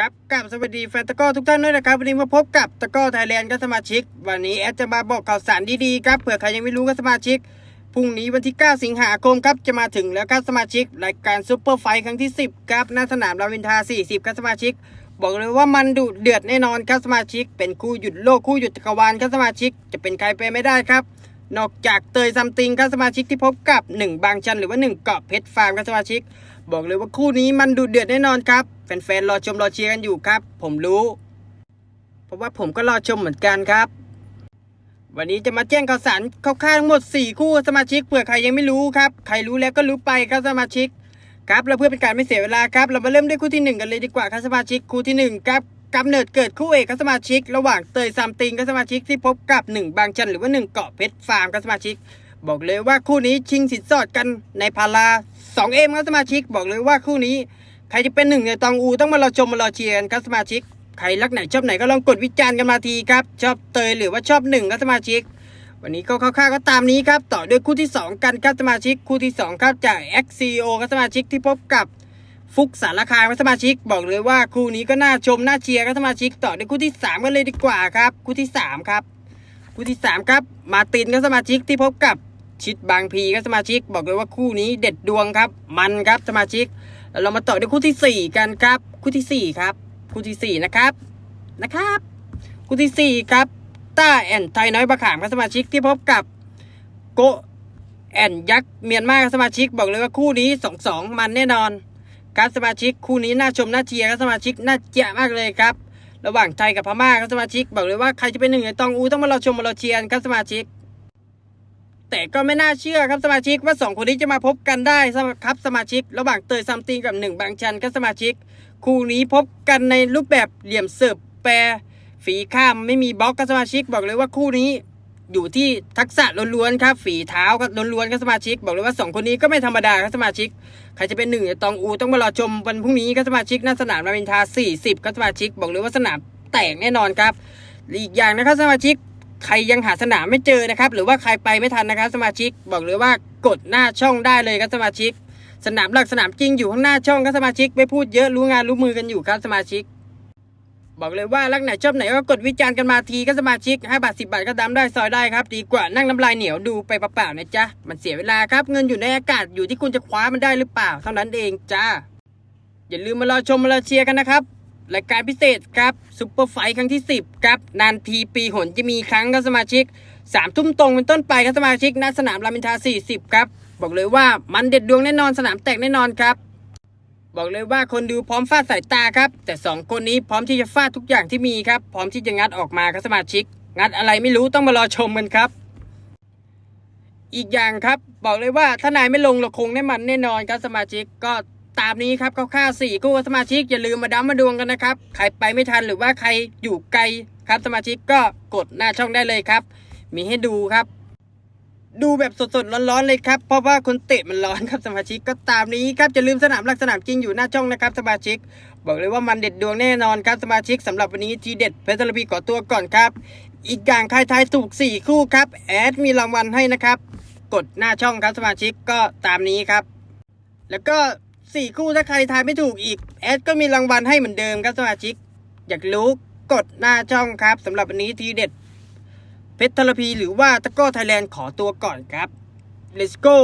ครับกับสวัสดีแฟนตะก้อทุกท่านด้วยนะครับวันนี้มาพบกับตะก้อไทยแลนด์กับสมาชิก วันนี้แอดจะมาบอกข่าวสารดีๆครับเผื่อใครยังไม่รู้กับสมาชิกพรุ่งนี้วันที่ 9 สิงหาคมครับจะมาถึงแล้วครับสมาชิกรายการซูเปอร์ไฟท์ครั้งที่ 10ครับหน้าสนามรามินทา 40ครับสมาชิก บอกเลยว่ามันดุเดือดแน่นอนครับสมาชิก เป็นคู่หยุดโลกคู่หยุดจักรวาลครับสมาชิก จะเป็นใครไปไม่ได้ครับ นอกจากเตยซัมติงครับสมาชิกที่พบกับ 1 บางชันหรือว่า1เกาะเพชรฟาร์มครับสมาชิก บอกเลยว่าคู่นี้มันดุเดือดแน่นอนครับ แฟนๆรอชมรอเชียร์กันอยู่ครับ ผมรู้ เพราะว่าผมก็รอชมเหมือนกันครับ วันนี้จะมาแจ้งข่าวสารคร่าวๆทั้งหมด 4 คู่สมาชิกเผื่อใครยังไม่รู้ครับ ใครรู้แล้วก็รู้ไปครับสมาชิกครับแล้วเพื่อเป็นการไม่เสียเวลาครับ เรามาเริ่มด้วยคู่ที่หนึ่งกันเลยดีกว่าครับสมาชิกคู่ที่หนึ่งครับกำเนิดเกิดคู่เอกครับสมาชิก ระหว่างเตยซัมติงกับสมาชิกที่พบกับหนึ่งบางชันหรือว่าหนึ่งเกาะเพชรฟาร์มครับสมาชิก บอกเลยว่าคู่นี้ชิงสินสอดกันในพารา2เอ็มครับสมาชิก บอกเลยว่าคู่นี้ ครจะเป็นหนึ่งในตองอูต้องมารอชมมารอเชียร์กันครับสมาชิก ใครรักไหนชอบไหนก็ลองกดวิจารณ์กันมาทีครับ ชอบเตยหรือว่าชอบหนึ่งครับสมาชิก วันนี้ก็คร่าวๆก็ตามนี้ครับ ต่อด้วยคู่ที่ 2 กันครับสมาชิก คู่ที่2ครับจาก XCO ครับสมาชิกที่พบกับฟุกสารคามครับสมาชิก บอกเลยว่าคู่นี้ก็น่าชมน่าเชียร์ครับสมาชิก ต่อด้วยคู่ที่ 3 กันเลยดีกว่าครับ คู่ที่ 3 ครับ คู่ที่ 3 ครับ มาตินครับสมาชิกที่พบกับชิดบางพีครับสมาชิก บอกเลยว่าคู่นี้เด็ดดวงครับ มันครับสมาชิก แล้วเรามาต่อด้วยคู่ที่4กันครับ คู่ที่สี่ครับ คู่ที่สี่นะครับนะครับ คู่ที่4ครับต้าแอนไทยน้อยบะขามครับสมาชิกที่พบกับโกแอนยักษ์เมียนมาสมาชิกบอกเลยว่าคู่นี้สองสองมันแน่นอนครับสมาชิกคู่นี้น่าชมน่าเชียร์ครับสมาชิกน่าเจ๋มากเลยครับ ระหว่างไทยกับพม่าครับสมาชิกบอกเลยว่าใครจะเป็นหนึ่งในตองอูต้องมารอชมมารอเชียร์ครับสมาชิก แต่ก็ไม่น่าเชื่อครับสมาชิกว่าสองคนนี้จะมาพบกันได้ครับสมาชิก ระหว่างเตยซัมติงกับหนึ่งบางชันครับสมาชิก คู่นี้พบกันในรูปแบบเหลี่ยมเสิร์ฟแปรฝีข้ามไม่มีบล็อกครับสมาชิก บอกเลยว่าคู่นี้อยู่ที่ทักษะล้วนๆครับ ฝีเท้าก็ล้วนๆครับสมาชิก บอกเลยว่าสองคนนี้ก็ไม่ธรรมดาครับสมาชิกใครจะเป็นหนึ่งในตองอูต้องมารอชมวันพรุ่งนี้ครับสมาชิกหน้าสนามรามินทา40ครับสมาชิก บอกเลยว่าสนามแตกแน่นอนครับอีกอย่างนะครับสมาชิก ใครยังหาสนามไม่เจอนะครับ หรือว่าใครไปไม่ทันนะครับ สมาชิกบอกเลยว่ากดหน้าช่องได้เลยครับสมาชิก สนามหลักสนามจริงอยู่ข้างหน้าช่องครับสมาชิกไม่พูดเยอะรู้งานรู้มือกันอยู่ครับสมาชิก บอกเลยว่ารักไหนชอบไหนก็กดวิจารณ์กันมาทีก็สมาชิก5บาท10บาทก็ดำได้ซอยได้ครับ ดีกว่านั่งน้ำลายเหนียวดูไปเปล่าๆนะจ๊ะมันเสียเวลาครับเงินอยู่ในอากาศอยู่ที่คุณจะคว้ามันได้หรือเปล่าเท่านั้นเองจ้าอย่าลืมมารอชมมารอเชียร์กันนะครับ รายการพิเศษครับซุปเปอร์ไฟครั้งที่ 10 ครับ นานทีปีหนจะมีครั้งครับสมาชิกสามทุ่มตรงเป็นต้นไปครับสมาชิกณสนามรามินทา 40 ครับ บอกเลยว่ามันเด็ดดวงแน่นอนสนามแตกแน่นอนครับ บอกเลยว่าคนดูพร้อมฟาดสายตาครับ แต่สองคนนี้พร้อมที่จะฟาดทุกอย่างที่มีครับ พร้อมที่จะงัดออกมาครับสมาชิก งัดอะไรไม่รู้ต้องมารอชมกันครับ อีกอย่างครับ บอกเลยว่าถ้านายไม่ลงเราคงได้มันแน่นอนครับสมาชิกก็ ตามนี้ครับคร่าวๆสี่คู่สมาชิกอย่าลืมมาดัมมาดวงกันนะครับ ใครไปไม่ทันหรือว่าใครอยู่ไกลครับสมาชิกก็กดหน้าช่องได้เลยครับ มีให้ดูครับ ดูแบบสดๆร้อนๆเลยครับ เพราะว่าคนเตะมันร้อนครับสมาชิกก็ตามนี้ครับอย่าลืมสนามหลักสนามจริงอยู่หน้าช่องนะครับสมาชิก บอกเลยว่ามันเด็ดดวงแน่นอนครับสมาชิกสำหรับวันนี้ทีเด็ดเพชรพีขอตัวก่อนครับ อีกอย่างใครทายถูก 4 คู่ครับแอดมีรางวัลให้นะครับ กดหน้าช่องครับสมาชิกก็ตามนี้ครับ แล้วก็ สี่คู่ถ้าใครทายไม่ถูกอีก แอดก็มีรางวัลให้เหมือนเดิมครับสมาชิก อยากรู้กดหน้าช่องครับสำหรับวันนี้ทีเด็ด เพชรทรพีหรือว่าตะก้อไทยแลนด์ขอตัวก่อนครับ let's go